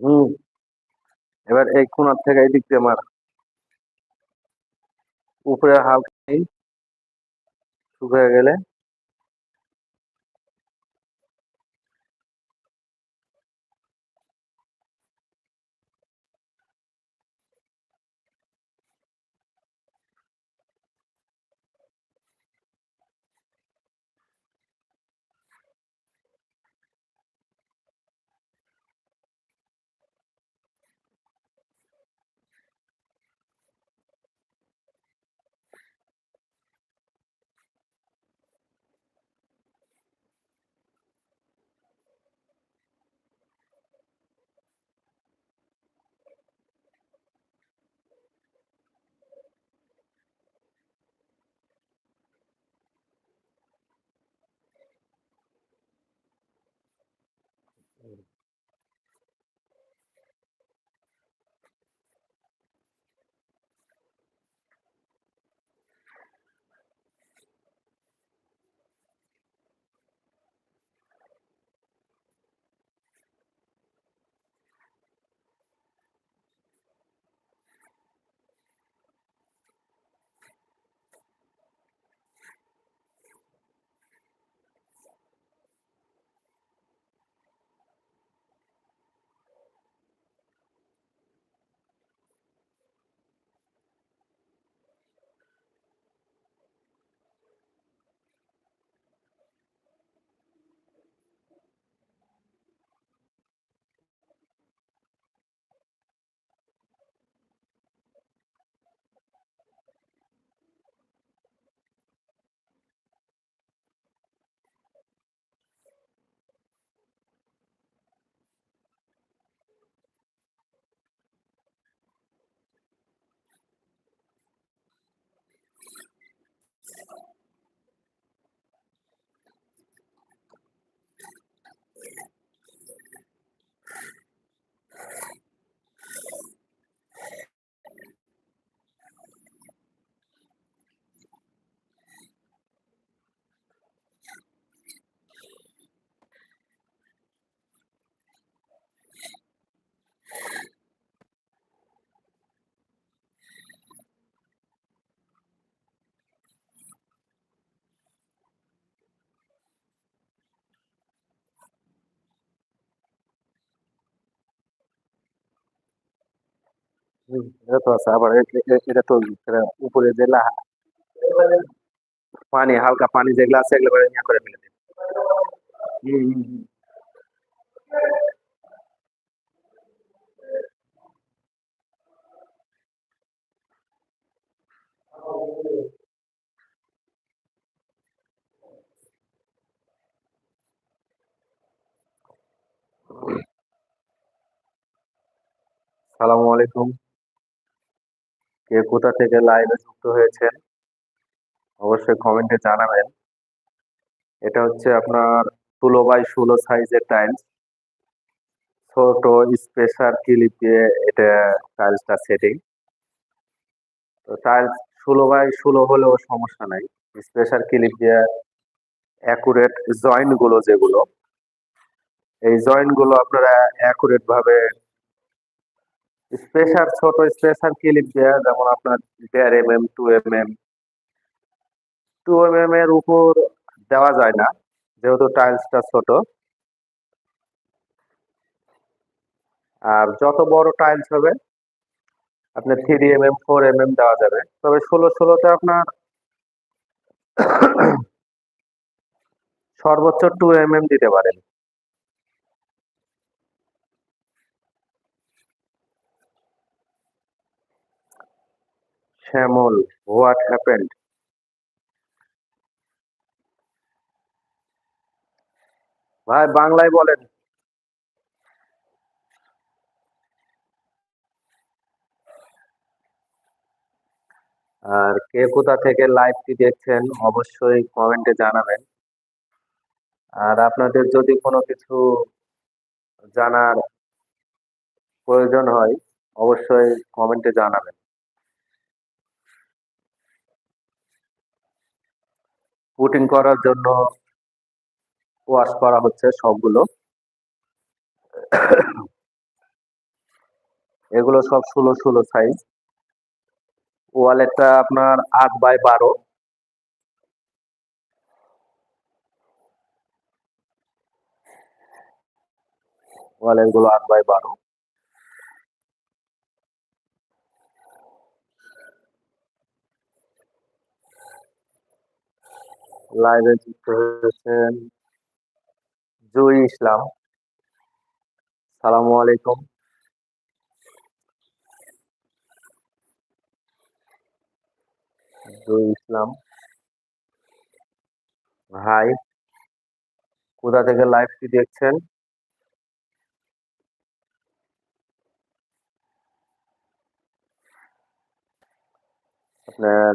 হুম। এবার এই কোনার থেকে এই দিক দিয়ে মার। উপরে হালকা শুকিয়ে গেলে এটা তো আছে আবার এটা তো উপরে যেগুলা পানি হালকা পানি যেগুলা আছে এগুলো করে ইয়া করে ফেলে দিন। সালামু আলাইকুম কে কোথা থেকে লাইভে যুক্ত হয়েছেন, অবশ্যই কমেন্টে জানাবেন। এটা হচ্ছে আপনার ষোলো বাই ষোলো সাইজের টাইলস ছোট স্পেশাল ক্লিপ দিয়ে এটা টাইলসটা সেটিং তো টাইলস ষোলো বাই ষোলো হলেও সমস্যা নাই। স্পেশাল ক্লিপ দিয়ে অ্যাকুরেট জয়েন্টগুলো যেগুলো, এই জয়েন্টগুলো আপনারা অ্যাকুরেট ভাবে স্পেশাল ছোট স্পেশাল ক্লিপ দেয়া, যেমন আপনার দেড় M M to M M to M M এর উপর দেওয়া যায় না, যেহেতু টাইলসটা ছোট। আর যত বড় টাইলস হবে আপনার three M M four M M দেওয়া যাবে। তবে ষোলো ষোলোতে আপনার সর্বোচ্চ টু এম এম দিতে পারেন। শ্যামল হোয়াট হ্যাপেন্ড ভাই, বাংলায় বলেন। আর কে কোথা থেকে লাইভটি দেখছেন, অবশ্যই কমেন্টে জানাবেন। আর আপনাদের যদি কোনো কিছু জানার প্রয়োজন হয়, অবশ্যই কমেন্টে জানাবেন। পুটিং করার জন্য ওয়াশ করা হচ্ছে সবগুলো। এগুলো সব ষোলো ষোলো সাইজ ওয়ালেটটা আপনার আট বাই বারো। ওয়ালেটগুলো আট বাই বারো। লাইভে যুক্ত হয়েছেন জুই ইসলাম। সালামু আলাইকুম। জুই ইসলাম। হাই কোথা থেকে লাইভটি দেখছেন? আপনার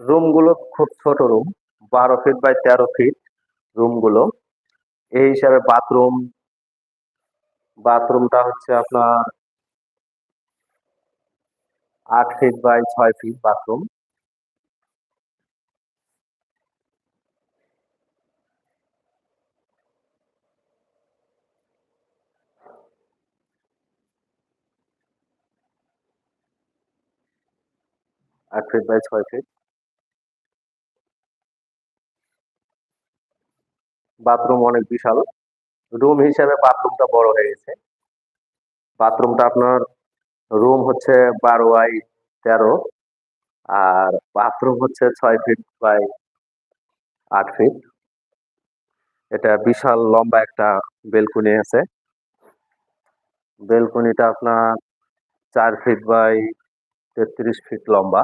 রুমগুলো খুব ছোট রুম বারো ফিট বাই তেরো ফিট রুমগুলো এই হিসাবে বাথরুম বাথরুমটা হচ্ছে আপনার আট ফিট বাই ছয় ফিট বাথরুম আট ফিট বাই ছয় ফিট বাথরুম অনেক বিশাল। রুম হিসেবে বাথরুমটা বড় হয়ে গেছে। বাথরুমটা আপনার রুম হচ্ছে বারো বাই তেরো আর বাথরুম হচ্ছে ছয় ফিট বাই আট ফিট এটা বিশাল লম্বা একটা বেলকুনি আছে। বেলকুনিটা আপনার চার ফিট বাই তেত্রিশ ফিট লম্বা।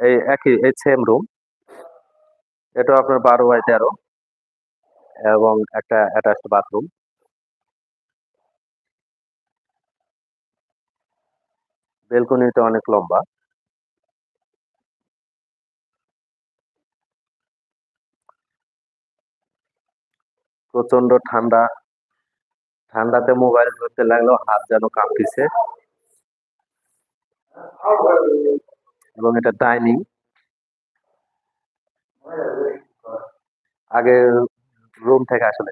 এই একই, এই সেম রুম এটা আপনার বারো বাই তেরো এবং একটা অ্যাটাচড বাথরুম বেলকনিটা অনেক লম্বা। প্রচণ্ড ঠান্ডা। ঠান্ডাতে মোবাইল ধরতে লাগল হাত যেন কাঁপতেছে। এবং এটা ডাইনিং আগে রুম থেকে আসলে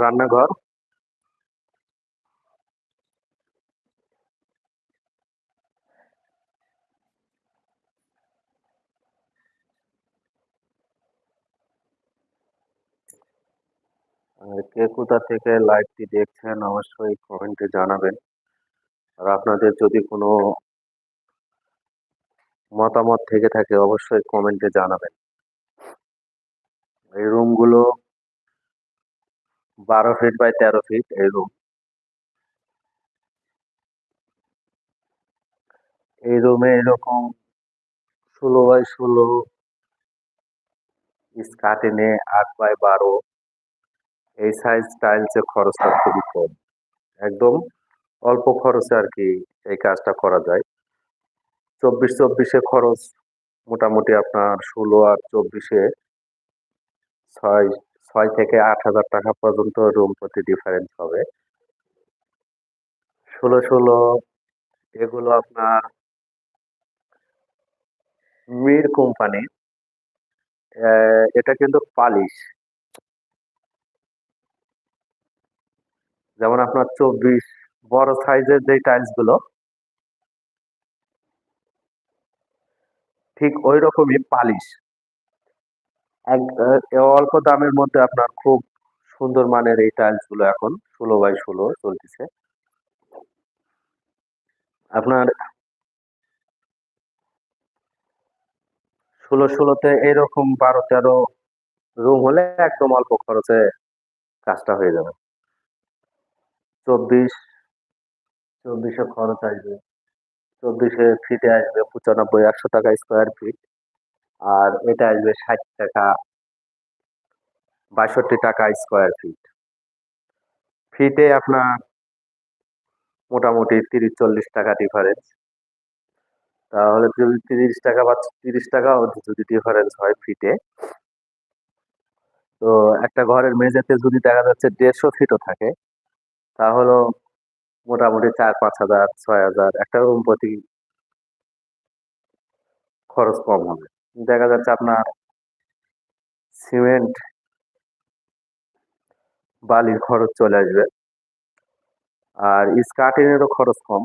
রান্নাঘর। কে কোথা থেকে লাইভটি দেখছেন অবশ্যই কমেন্টে জানাবেন। আর আপনাদের যদি কোনো মতামত থেকে থাকে অবশ্যই কমেন্টে জানাবেন। এই রুমগুলো বারো ফিট বাই তেরো ফিট এই রুম এই রুমে এরকম ষোলো বাই ষোলো স্কার্ট আট বাই বারো এই সাইজ টাইলসের খরচটা খুবই কম। একদম অল্প খরচে আর কি এই কাজটা করা যায়। চব্বিশ চব্বিশে খরচ মোটামুটি আপনার ষোলো আর চব্বিশে ছয় ছয় থেকে আট হাজার টাকা পর্যন্ত রুম প্রতি ডিফারেন্স হবে। ষোলো ষোলো, এগুলো আপনার মির কোম্পানি এটা কিন্তু পালিশ। যেমন আপনার চব্বিশ বড় সাইজের যে টাইলসগুলো, ঠিক ওই রকমই পালিশ অল্প দামের মধ্যে আপনার খুব সুন্দর মানের এই টাইলসগুলো এখন ষোলো বাই ষোলো চলতেছে। আপনার ষোলো ষোলোতে এরকম বারো তেরো রুম হলে একদম অল্প খরচে কাজটা হয়ে যাবে। চব্বিশ, চব্বিশে খরচ আসবে। চব্বিশে ফিটে আসবে পঁচানব্বই, একশো টাকা স্কোয়ার ফিট আর এটা আসবে ষাট টাকা, বাষট্টি টাকা স্কোয়ার ফিট ফিটে আপনার মোটামুটি তিরিশ, চল্লিশ টাকা ডিফারেন্স তাহলে যদি তিরিশ টাকা বা তিরিশ টাকা যদি ডিফারেন্স হয় ফিটে তো একটা ঘরের মেঝেতে যদি দেখা যাচ্ছে দেড়শো ফিটও থাকে মোটামুটি চার পাঁচ হাজার, ছয় হাজার একটা রুম প্রতি খরচ কম হবে। দেখা যাচ্ছে আপনার সিমেন্ট বালির খরচ চলে আসবে। আর স্কার্টিনেরও খরচ কম।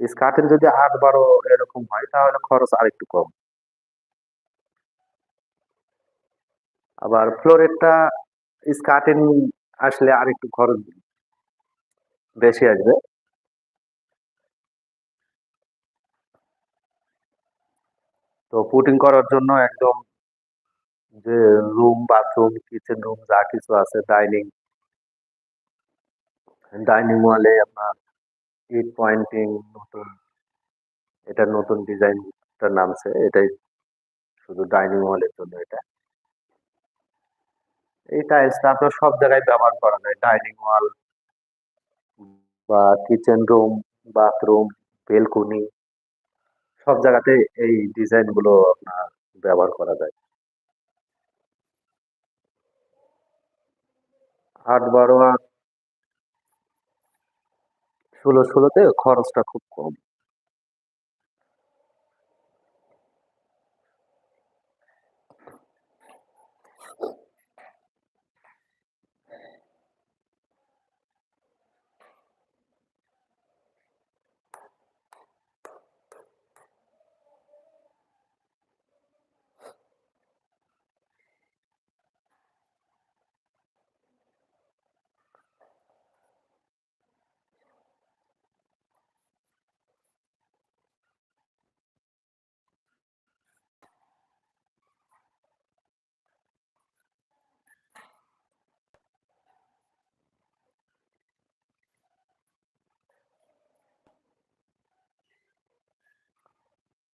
স্কার্টিন যদি আট বারো এরকম হয়, তাহলে খরচ আরেকটু কম। আবার ফ্লোরেরটা স্কার্টিন আসলে আরেকটু খরচ বেশি আসবে। তো পুটিং করার জন্য একদম যে রুম, বাথরুম, কিচেন রুম যা কিছু আছে, ডাইনিং ডাইনিং ওয়ালে আপনার ইট পয়েন্টিং নতুন, এটা নতুন ডিজাইনটা নামছে, এটাই শুধু ডাইনিং ওয়ালের জন্য এটা। এই টাইলসটা তো সব জায়গায় ব্যবহার করা যায়, ডাইনিং ওয়াল বা কিচেন রুম বাথরুম বেলকনি সব জায়গাতে এই ডিজাইনগুলো আপনার ব্যবহার করা যায়। আট বারো আট ষোলো, ষোলোতে খরচটা খুব কম।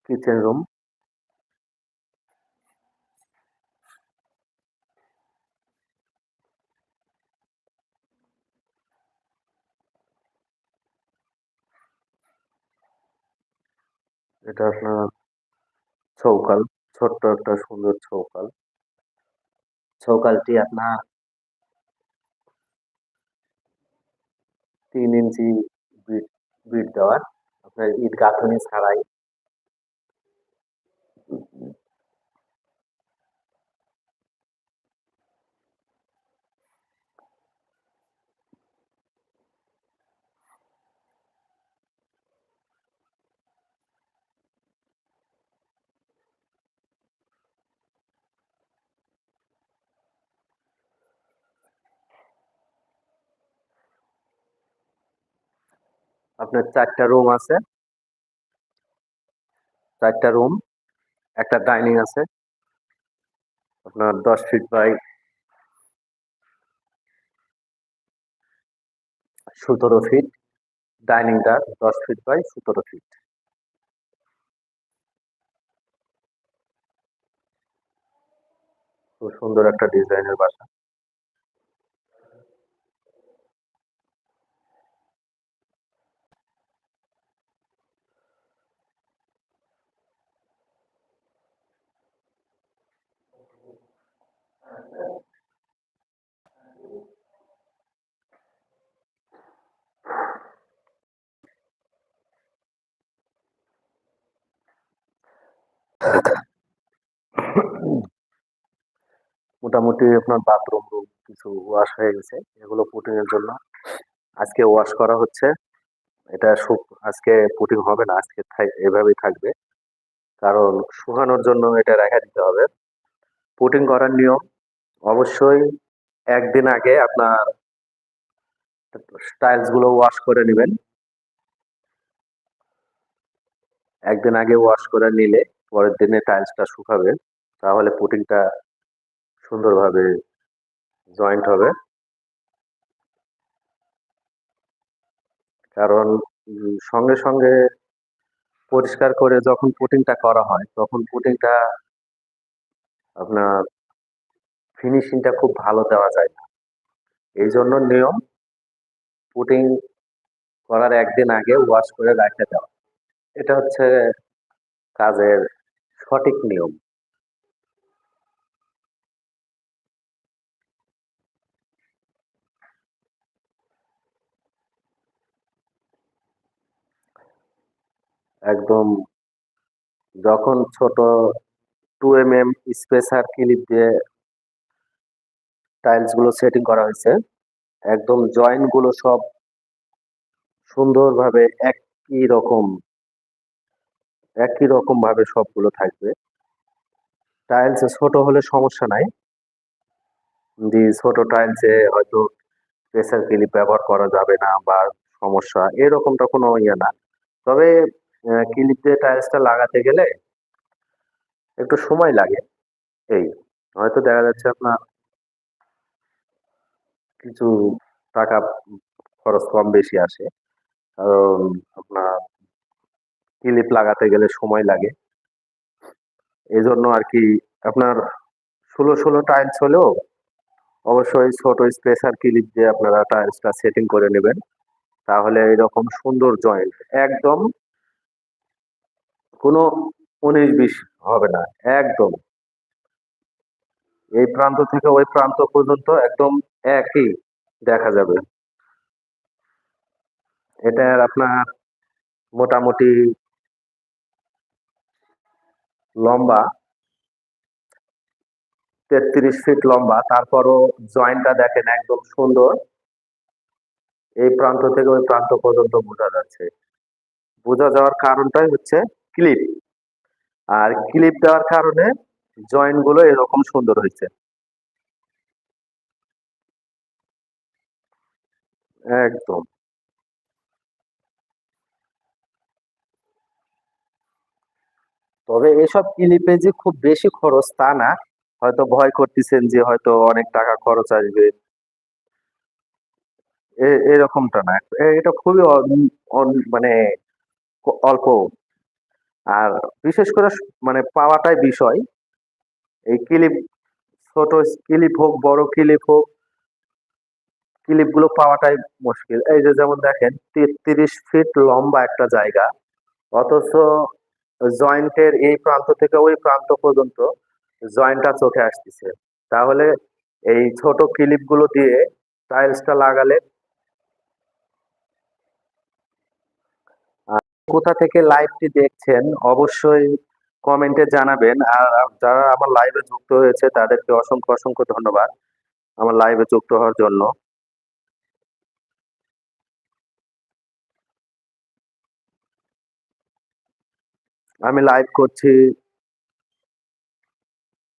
কিচেন রুম এটা আপনার চৌকাল, ছোট্ট একটা সুন্দর চৌকাল। চৌকালটি আপনার তিন ইঞ্চি বিট বিট দেওয়া আপনার ইট গাঁথনি ছাড়াই আপনার চারটা রুম আছে চারটা রুম একটা ডাইনিং আছে। আপনার দশ ফিট বাই সতেরো ফিট ডাইনিংটা দশ ফিট বাই সতেরো ফিট খুব সুন্দর একটা ডিজাইনের বাসা। মোটামুটি আপনার বাথরুম রুম কিছু ওয়াশ হয়ে গেছে। এগুলো পুটিং এর জন্য। আজকে ওয়াশ করা হচ্ছে। এটা আজকে পুটিং হবে না, আজকে এভাবেই থাকবে। কারণ শুকানোর জন্য এটা রেখে দিতে হবে। পুটিং করার নিয়ম অবশ্যই একদিন আগে আপনার টাইলসগুলো ওয়াশ করে নেবেন। একদিন আগে ওয়াশ করে নিলে পরের দিনে টাইলসটা শুকাবে। তাহলে পুটিংটা সুন্দরভাবে জয়েন্ট হবে। কারণ সঙ্গে সঙ্গে পরিষ্কার করে যখন পুটিংটা করা হয়, তখন পুটিংটা আপনার ফিনিশিংটা খুব ভালো দেওয়া যায় না। এই জন্য নিয়ম পুটিং করার একদিন আগে ওয়াশ করে রাখে দেওয়া। এটা হচ্ছে কাজের সঠিক নিয়ম। একদম যখন ছোট two M M spacer clip দিয়ে টাইলসগুলো সেটিং করা হয়েছে, একদম জয়েন্টগুলো সব সুন্দরভাবে একই রকম একই রকম ভাবে সবগুলো থাকবে। টাইলস ছোট হলে সমস্যা নাই। যে ছোট টাইলসে হয়তো প্রেসার ক্লিপ ব্যবহার করা যাবে না বা সমস্যা, এরকমটা কোনো ইয়ে না। তবে ক্লিপ দিয়ে টাইলসটা লাগাতে গেলে একটু সময় লাগে। এই, হয়তো দেখা যাচ্ছে আপনার কিছু টাকা খরচ কম বেশি আসে। কারণ আপনার ক্লিপ লাগাতে গেলে সময় লাগে। এই জন্য আর কি আপনার ষোলো ষোলো টাইলস হলেও অবশ্যই ছোট স্পেসার ক্লিপ দিয়ে আপনারা টাইলসটা সেটিং করে নেবেন। তাহলে এরকম সুন্দর জয়েন্ট একদম কোনো উনিশ বিশ হবে না, একদম। এই প্রান্ত থেকে ওই প্রান্ত পর্যন্ত একদম একই দেখা যাবে। এটার আপনার মোটামুটি লম্বা, তেত্রিশ ফিট লম্বা, তারপরও জয়েন্টটা দেখেন একদম সুন্দর। এই প্রান্ত থেকে ওই প্রান্ত পর্যন্ত বোঝা যাচ্ছে। বোঝা যাওয়ার কারণটাই হচ্ছে ক্লিপ আর ক্লিপ দেওয়ার কারণে জয়েন্টগুলো এরকম সুন্দর হয়েছে। একদম। তবে এসব ক্লিপে যে খুব বেশি খরচ তা না, হয়তো ভয় করতেছেন যে হয়তো অনেক টাকা খরচ আসবে। এরকমটা না। এটা খুবই মানে অল্প আর বিশেষ করে মানে পাওয়াটাই বিষয়। এই ক্লিপ, ছোট ক্লিপ হোক, বড় ক্লিপ হোক ক্লিপগুলো পাওয়াটাই মুশকিল। এই যে যেমন দেখেন, তেত্রিশ ফিট লম্বা একটা জায়গা, অথচ জয়েন্টের এই প্রান্ত থেকে ওই প্রান্ত পর্যন্ত জয়েন্টটা চোখে আসতেছে। তাহলে এই ছোট ক্লিপগুলো দিয়ে টাইলসটা লাগালে কোথা থেকে লাইভটি দেখছেন, অবশ্যই কমেন্টে জানাবেন। আর যারা আমার লাইভে যুক্ত হয়েছে, তাদেরকে অসংখ্য অসংখ্য ধন্যবাদ আমার লাইভে যুক্ত হওয়ার জন্য। আমি লাইভ করছি